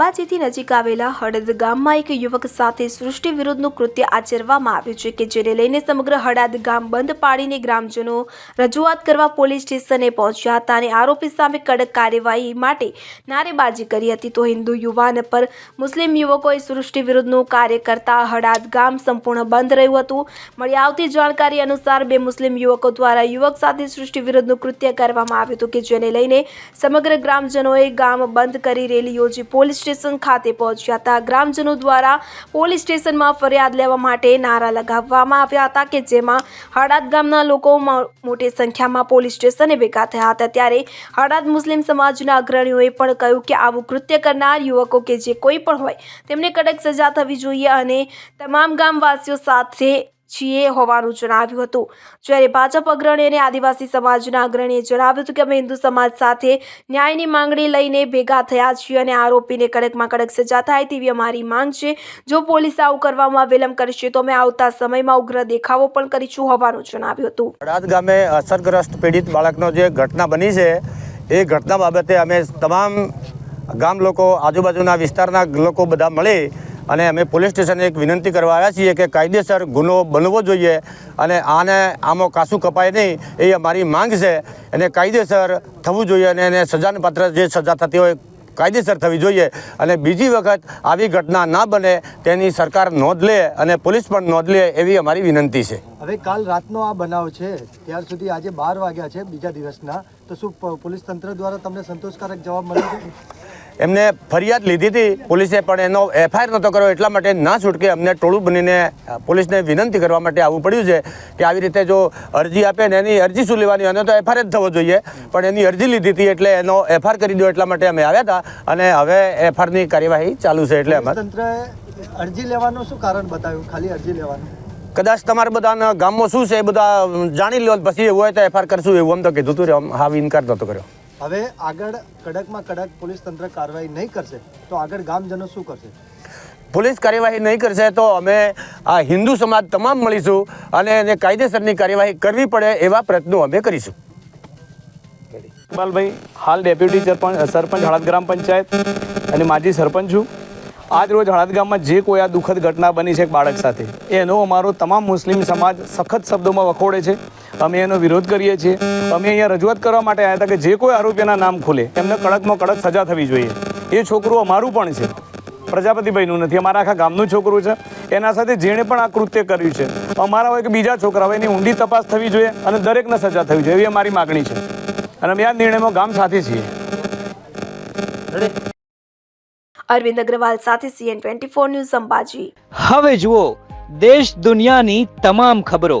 અંબાજીથી નજીક આવેલા હળદ ગામમાં એક યુવક સાથે સૃષ્ટિ વિરુદ્ધનું કૃત્ય આચરવામાં આવ્યું છે કે જેને લઈને સમગ્ર હળદ ગામ બંધ પાડીને ગ્રામજનો રજૂઆત કરવા પોલીસ સ્ટેશને પહોંચ્યા હતા અને આરોપી સામે કડક કાર્યવાહી માટે નારેબાજી કરી હતી. તો હિન્દુ યુવાન પર મુસ્લિમ યુવકોએ સૃષ્ટિ વિરુદ્ધનું કાર્ય કરતા હળાદ ગામ સંપૂર્ણ બંધ રહ્યું હતું. મળી આવતી જાણકારી અનુસાર બે મુસ્લિમ યુવકો દ્વારા યુવક સાથે સૃષ્ટિ વિરુદ્ધનું કૃત્ય કરવામાં આવ્યું હતું કે જેને લઈને સમગ્ર ગ્રામજનોએ ગામ બંધ કરી રેલી યોજી પોલીસ સ્ટેશન ખાતે પહોંચ્યા હતા. ગ્રામજનો દ્વારા પોલીસ સ્ટેશનમાં ફરિયાદ લેવા માટે નારા લગાવવામાં આવ્યા હતા કે જેમાં હળાદ ગામના લોકો મોટી સંખ્યામાં પોલીસ સ્ટેશને ભેગા થયા હતા. ત્યારે હળાદ મુસ્લિમ સમાજના અગ્રણીઓએ પણ કહ્યું કે આવું કૃત્ય કરનાર યુવકો કે જે કોઈ પણ હોય, તેમને કડક સજા થવી જોઈએ અને તમામ ગામવાસીઓ સાથે છીએ હોવાનું જણાવ્યું હતું. જ્યારે ભાજપ અગ્રણી અને આદિવાસી સમાજના અગ્રણીએ જણાવ્યું હતું કે અમે હિન્દુ સમાજ સાથે ન્યાયની માંગણી લઈને ભેગા થયા છીએ અને આરોપીને કડકમાં કડક સજા થાય તેવી અમારી માંગ છે. જો પોલીસ આવું કરવામાં વિલંબ કરશે તો અમે આવતા સમયમાં ઉગ્ર દેખાવો પણ કરીશું હોવાનું જણાવ્યું હતું. અડાદ ગામે અસરગ્રસ્ત પીડિત બાળકનો જે ઘટના બની છે, એ ઘટના બાબતે અમે તમામ ગામ લોકો, આજુબાજુના વિસ્તારના લોકો બધા મળી અને અમે પોલીસ સ્ટેશને એક વિનંતી કરવા આવ્યા છીએ કે કાયદેસર ગુનો બનવો જોઈએ અને આને આમાં કાસું કપાય નહીં, એ અમારી માંગ છે. અને કાયદેસર થવું જોઈએ અને એને સજાને પાત્ર જે સજા થતી હોય, કાયદેસર થવી જોઈએ. અને બીજી વખત આવી ઘટના ના બને તેની સરકાર નોંધ લે અને પોલીસ પણ નોંધ લે એવી અમારી વિનંતી છે. હવે કાલ રાતનો આ બનાવ છે, ત્યાર સુધી આજે બાર વાગ્યા છે બીજા દિવસના. તો શું પોલીસ તંત્ર દ્વારા તમને સંતોષકારક જવાબ મળ્યો છે? એમને ફરિયાદ લીધી હતી પોલીસે પણ એનો એફઆઈઆર નહોતો કર્યો એટલા માટે ના છૂટકે અમને ટોળું બનીને પોલીસને વિનંતી કરવા માટે આવવું પડ્યું છે કે આવી રીતે જો અરજી આપે ને એની અરજી શું લેવાની અને તો એફઆઈઆર જ થવો જોઈએ. પણ એની અરજી લીધી હતી એટલે એનો એફઆઈઆર કરી દો એટલા માટે અમે આવ્યા હતા અને હવે એફઆઈઆરની કાર્યવાહી ચાલુ છે એટલે અમારે. અરજી લેવાનું શું કારણ બતાવ્યું? ખાલી અરજી લેવાનું? કદાચ તમારા બધાના ગામમાં શું છે એ બધા જાણી લો પછી એવું હોય તો એફઆઈઆર કરશું એવું આમ તો કીધું હતું હા ઇનકાર નહોતો કર્યો. હવે આગળ કડકમાં કડક પોલીસ તંત્ર કાર્યવાહી નહીં કરશે તો આગળ ગામજનો શું કરશે? પોલીસ કાર્યવાહી નહીં કરશે તો અમે આ હિન્દુ સમાજ તમામ મળીશું અને એને કાયદેસરની કાર્યવાહી કરવી પડે એવા પ્રયત્નો અમે કરીશું. ઇકબાલભાઈ હાલ ડેપ્યુટી સરપંચ સરપંચ હળદ ગ્રામ પંચાયત અને માજી સરપંચ છું. આજ રોજ હળદ ગામમાં જે કોઈ આ દુઃખદ ઘટના બની છે એક બાળક સાથે એનો અમારો તમામ મુસ્લિમ સમાજ સખત શબ્દોમાં વખોડે છે. અમે એનો વિરોધ કરીએ છીએ. અમે અહીંયા રજૂઆત કરવા માટે આવ્યા હતા કે જે કોઈ આરોપીના નામ ખુલે એમને કડકમાં કડક સજા થવી જોઈએ. એ છોકરું અમારું પણ છે. પ્રજાપતિભાઈનું નથી અમારા આખા ગામનું છોકરું છે. એના સાથે જેણે પણ આ કૃત્ય કર્યું છે. અમારા હોય કે બીજા છોકરા હોય એની ઊંડી તપાસ થવી જોઈએ અને દરેકને સજા થવી જોઈએ એવી અમારી માગણી છે. અને અમે આ નિર્ણયમાં ગામ સાથે છીએ. અરવિંદ અગ્રવાલ સાથે CN twenty four news Ambaji. હવે જુઓ દેશ દુનિયાની તમામ ખબરો.